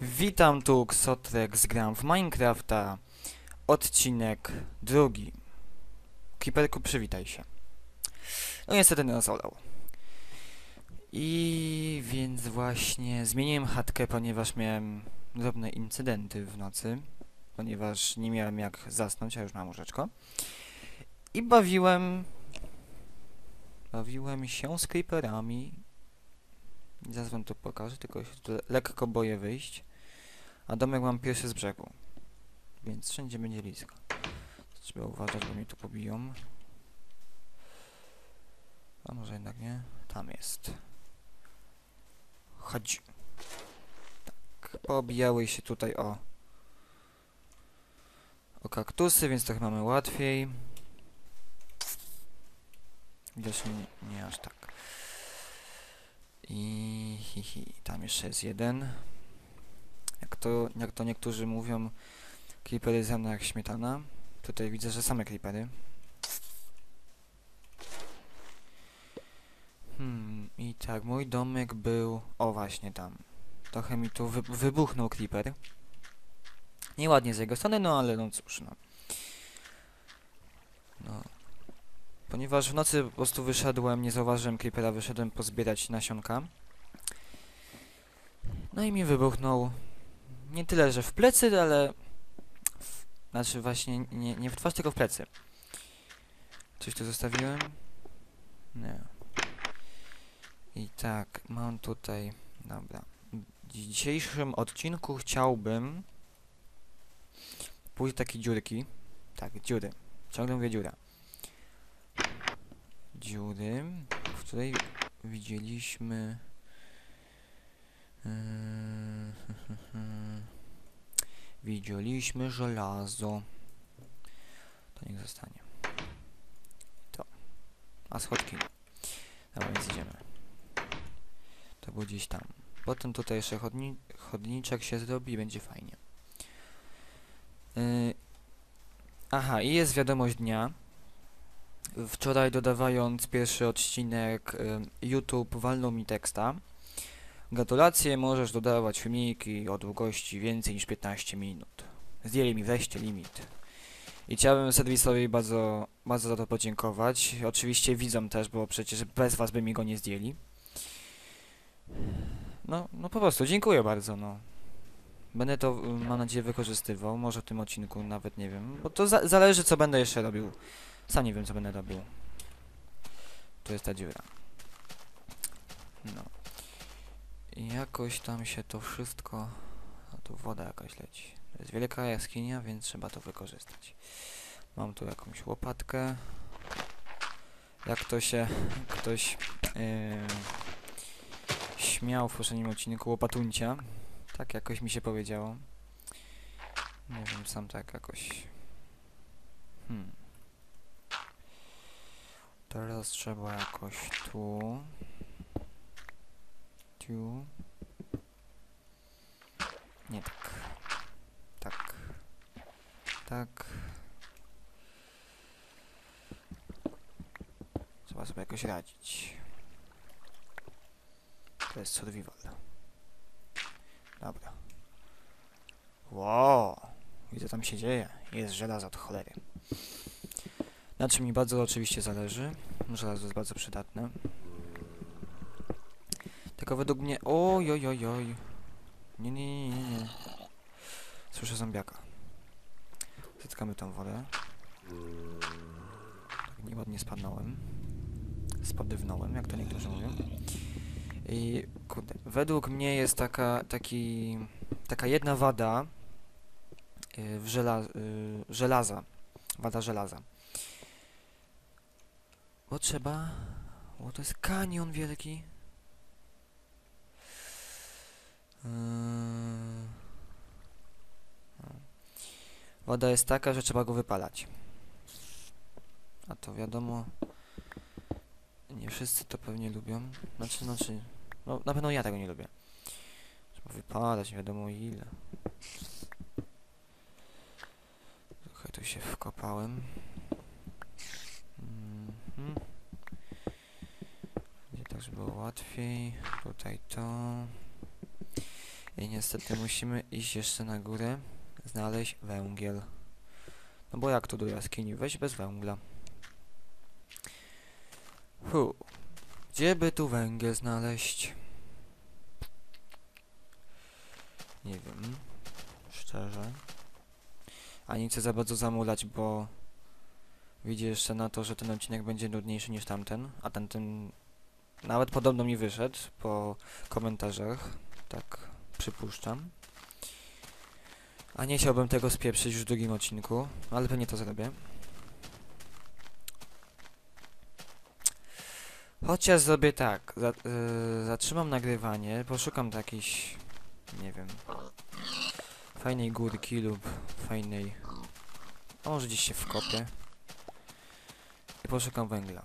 Witam tu, Xotrek, zgram w Minecrafta, odcinek drugi. Kiperku, przywitaj się. No niestety nas olał. I więc właśnie zmieniłem chatkę, ponieważ miałem drobne incydenty w nocy, ponieważ nie miałem jak zasnąć, a już mam łóżeczko. I bawiłem... Bawiłem się z creeperami. Zaraz wam to pokażę, tylko się tu lekko boję wyjść. A domek mam pierwszy z brzegu. Więc wszędzie będzie blisko. Trzeba uważać, bo mnie tu pobiją. A może jednak nie? Tam jest. Chodź. Tak, pobijały się tutaj o... O kaktusy, więc trochę mamy łatwiej. Widocznie nie, nie aż tak. I hi, hi, tam jeszcze jest jeden. Jak to, jak to niektórzy mówią, creepery ze mną jak śmietana. Tutaj widzę, że same creepery. Hmm, i tak, mój domek był... O, właśnie tam. Trochę mi tu wy wybuchnął creeper. Nieładnie z jego strony, no ale no cóż, no. Ponieważ w nocy po prostu wyszedłem, nie zauważyłem creepera, wyszedłem pozbierać nasionka. No i mi wybuchnął nie tyle, że w plecy, ale... W, znaczy właśnie nie, nie w twarz, tylko w plecy. Coś tu zostawiłem? Nie. I tak, mam tutaj... Dobra. W dzisiejszym odcinku chciałbym... Pójść do takiej dziurki. Tak, dziury. Ciągle mówię dziura. Dziury, w której widzieliśmy... Yy, Widzieliśmy żelazo. To niech zostanie. To. A schodki. Dobra, więc idziemy. To było gdzieś tam. Potem tutaj jeszcze chodni chodniczek się zrobi i będzie fajnie. Yy. Aha, i jest wiadomość dnia. Wczoraj dodawając pierwszy odcinek yy, YouTube walnął mi teksta. Gratulacje, możesz dodawać filmiki o długości więcej niż 15 minut. Zdjęli mi wreszcie limit. I chciałbym serwisowi bardzo, bardzo za to podziękować. Oczywiście widzom też, bo przecież bez was by mi go nie zdjęli. No, no po prostu, dziękuję bardzo, no. Będę to, y, mam nadzieję, wykorzystywał. Może w tym odcinku nawet nie wiem. Bo to za zależy, co będę jeszcze robił. Sam nie wiem, co będę robił. Tu jest ta dziura. No. Jakoś tam się to wszystko... A tu woda jakaś leci. To jest wielka jaskinia, więc trzeba to wykorzystać. Mam tu jakąś łopatkę. Jak to się ktoś yy, śmiał w poprzednim odcinku łopatuncia. Tak jakoś mi się powiedziało. Nie wiem, sam tak jakoś... Hmm. Teraz trzeba jakoś tu... Tu. Nie tak. Tak. Tak. Trzeba sobie jakoś radzić. To jest survival. Dobra. Wow. Widzę, tam się dzieje. Jest żelazo od cholery. Na czym mi bardzo oczywiście zależy. Żelazo jest bardzo przydatne. Tylko według mnie... Oj, oj, oj, oj. Nie, nie, nie, nie. Słyszę zombiaka. Zyskamy tą wodę. Tak nieładnie spadnąłem. Spadywnąłem, jak to niektórzy mówią. I kurde, według mnie jest taka, taki, taka jedna wada yy, w żela, yy, żelaza. Wada żelaza. Bo trzeba... O, to jest kanion wielki. Yy. Woda jest taka, że trzeba go wypalać. A to wiadomo, nie wszyscy to pewnie lubią. Znaczy, znaczy, no na pewno ja tego nie lubię. Trzeba wypalać, nie wiadomo ile. Trochę tu się wkopałem. Mhm. Będzie tak, żeby było łatwiej. Tutaj to. I niestety musimy iść jeszcze na górę, znaleźć węgiel. No bo jak tu do jaskini? Weź bez węgla. Hu. Gdzie by tu węgiel znaleźć? Nie wiem. Szczerze. A nie chcę za bardzo zamulać, bo widzę jeszcze na to, że ten odcinek będzie nudniejszy niż tamten, a tamten nawet podobno mi wyszedł po komentarzach, tak przypuszczam. A nie chciałbym tego spieprzyć już w drugim odcinku, ale pewnie to zrobię. Chociaż zrobię tak, za, yy, zatrzymam nagrywanie, poszukam jakiejś, nie wiem, fajnej górki lub fajnej, a może gdzieś się wkopię i poszukam węgla.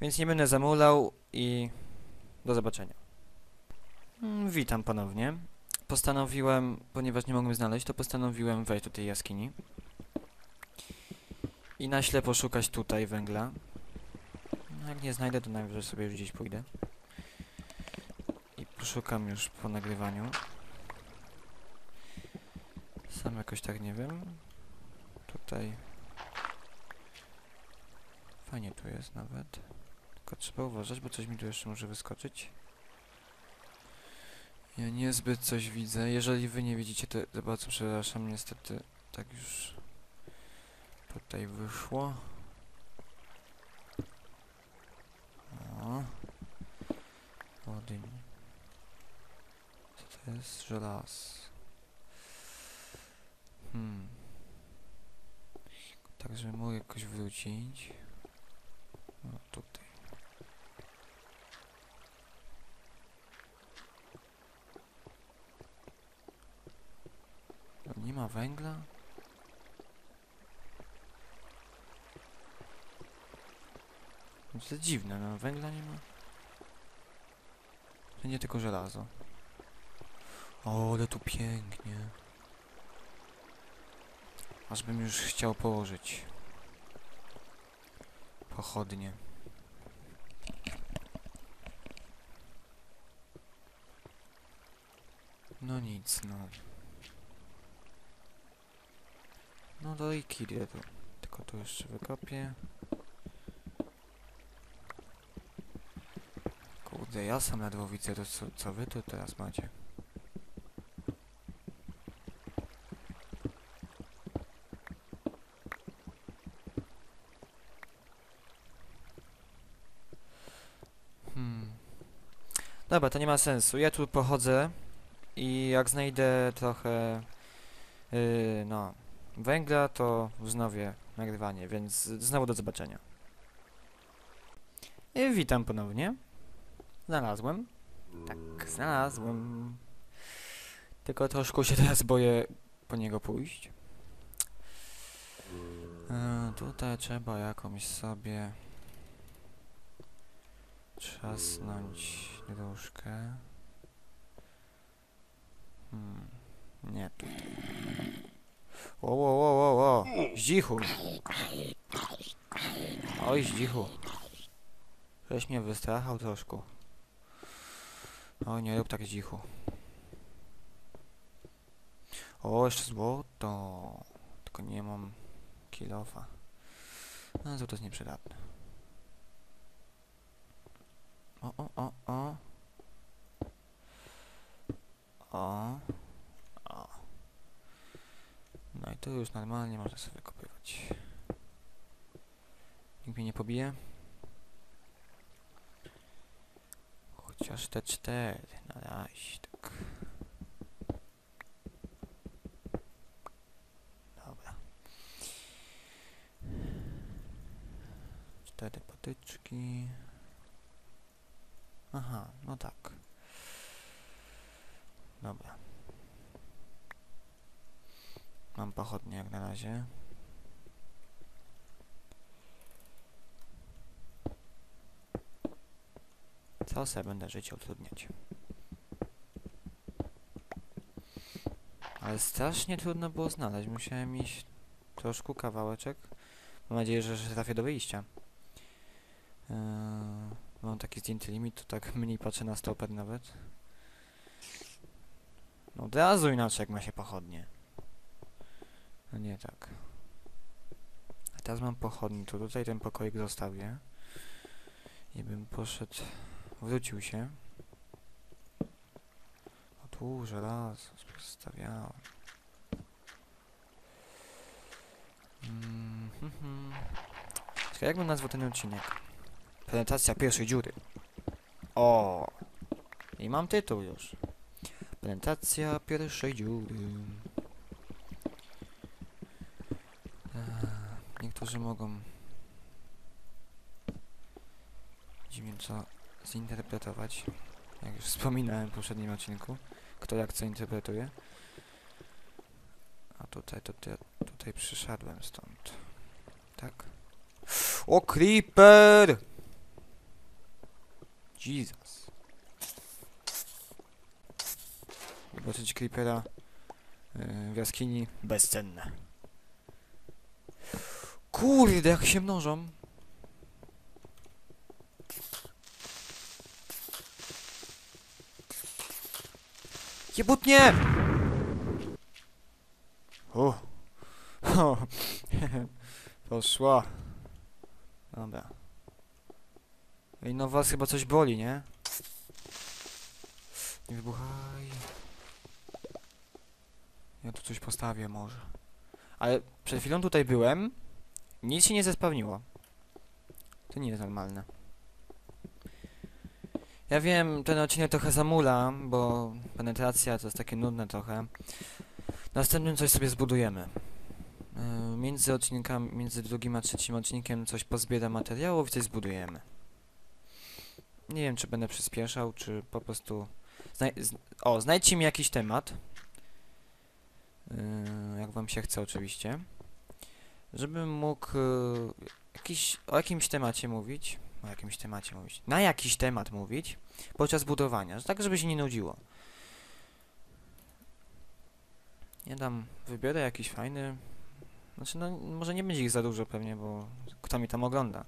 Więc nie będę zamulał i do zobaczenia. Mm, Witam ponownie. Postanowiłem, ponieważ nie mogłem znaleźć, to postanowiłem wejść do tej jaskini. I na ślepo szukać tutaj węgla. Jak nie znajdę, to najwyżej sobie już gdzieś pójdę. I poszukam już po nagrywaniu. Sam jakoś tak nie wiem. Tutaj. Fajnie tu jest nawet. Tylko trzeba uważać, bo coś mi tu jeszcze może wyskoczyć. Ja niezbyt coś widzę. Jeżeli wy nie widzicie, to za bardzo przepraszam. Niestety tak już tutaj wyszło. O. Co to jest? Żelaz. Hmm. Tak, żeby mógł jakoś wrócić. No tutaj. Nie ma węgla? No To dziwne, no węgla nie ma. Nie tylko żelazo. O, ale tu pięknie. Aż bym już chciał położyć. Pochodnie. No nic, no. No do Ikirie tu. Tylko tu jeszcze wykopię. Kurde, ja sam ledwo widzę to co, co wy tu teraz macie. Hmm. Dobra, to nie ma sensu. Ja tu pochodzę i jak znajdę trochę yy, no węgla, to wznowię nagrywanie, więc znowu do zobaczenia. I witam ponownie. Znalazłem. Tak, znalazłem. Tylko troszkę się teraz boję po niego pójść. E, tutaj trzeba jakąś sobie trzasnąć dróżkę. Hmm, nie tutaj. Ło, ło, ło, ło. Zdzichu. Oj, zdzichu. Żeś mnie wystrachał troszkę. Oj, nie rób tak zdzichu. O, jeszcze złoto. Tylko nie mam kilofa. No, złoto jest nieprzydatne. O, o, o, o. O. O. No i tu już normalnie można sobie wykopywać. Nikt mnie nie pobije. Chociaż te cztery na razie, tak. Dobra. Cztery patyczki. Aha, no tak. Dobra. Mam pochodnie jak na razie. Co sobie będę życie utrudniać. Ale strasznie trudno było znaleźć. Musiałem iść troszkę kawałeczek. Mam nadzieję, że, że trafię do wyjścia. Eee, mam taki zdjęty limit, to tak mniej patrzę na stoper nawet. Od razu inaczej jak ma się pochodnie. A nie tak. A teraz mam pochodnie, to tutaj ten pokoik zostawię. I bym poszedł... Wrócił się. O tu żelazo zostawiałem. Mm, hmm, hmm. Czekaj, nazwał ten odcinek? Penetracja pierwszej dziury. O! I mam tytuł już. Penetracja pierwszej dziury. Niektórzy mogą co zinterpretować. Jak już wspominałem w poprzednim odcinku. Kto jak co interpretuje. A tutaj, tutaj, tutaj przyszedłem stąd. Tak? O, creeper! Jesus. Zobaczyć creepera yy, w jaskini bezcenne. Kurde, jak się mnożą. Jebutnie! O. O. Poszła. Dobra. Ej, no was chyba coś boli, nie? Nie wybuchaj. Ja tu coś postawię może. Ale przed chwilą tutaj byłem. Nic się nie zespawniło. To nie jest normalne. Ja wiem, ten odcinek trochę zamula, bo penetracja to jest takie nudne trochę. Następnym coś sobie zbudujemy. Yy, Między odcinkami, między drugim a trzecim odcinkiem coś pozbiera materiałów i coś zbudujemy. Nie wiem, czy będę przyspieszał, czy po prostu... O, znajdźcie mi jakiś temat. Yy, jak wam się chce oczywiście. Żebym mógł yy, jakiś, o jakimś temacie mówić. O jakimś temacie mówić. Na jakiś temat mówić podczas budowania. Tak, żeby się nie nudziło. Ja dam, wybiorę jakiś fajny. Znaczy, no, może nie będzie ich za dużo pewnie, bo kto mi tam ogląda?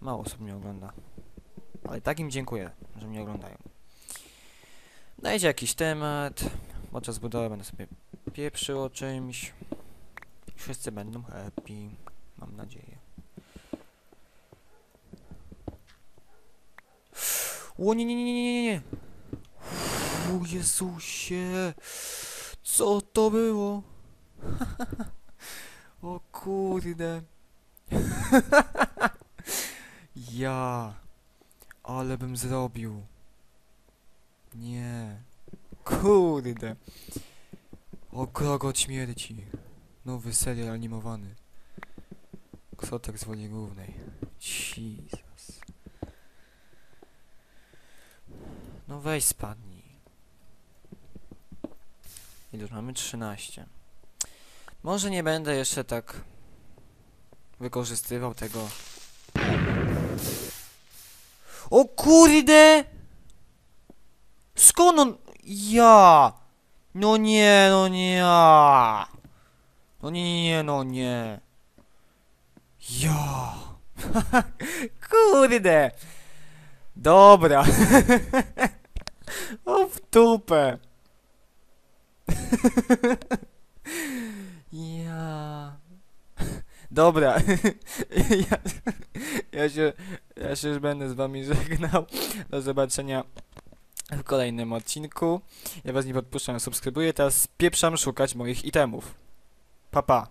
Mało osób mnie ogląda. Ale tak im dziękuję, że mnie oglądają. Dajcie jakiś temat. Podczas budowy będę sobie pieprzył o czymś. Wszyscy będą happy. Mam nadzieję. O nie, nie, nie, nie, nie, Jezusie. Co to było? o kurde. ja. Ale bym zrobił. Nie. Kurde. O krogot śmierci. Nowy serial animowany. Krotek z woli głównej. Jesus. No weź spadnij. Ile już mamy? 13. Może nie będę jeszcze tak wykorzystywał tego. O kurde! Skąd on? Ja! No nie, no nie! No nie, nie, nie, no nie. Ja! Kurde! Dobra. o w dupę. ja. Dobra. ja, ja się ja się już będę z wami żegnał. Do zobaczenia w kolejnym odcinku. Ja was nie podpuszczam, subskrybuję. Teraz pieprzam szukać moich itemów. 爸爸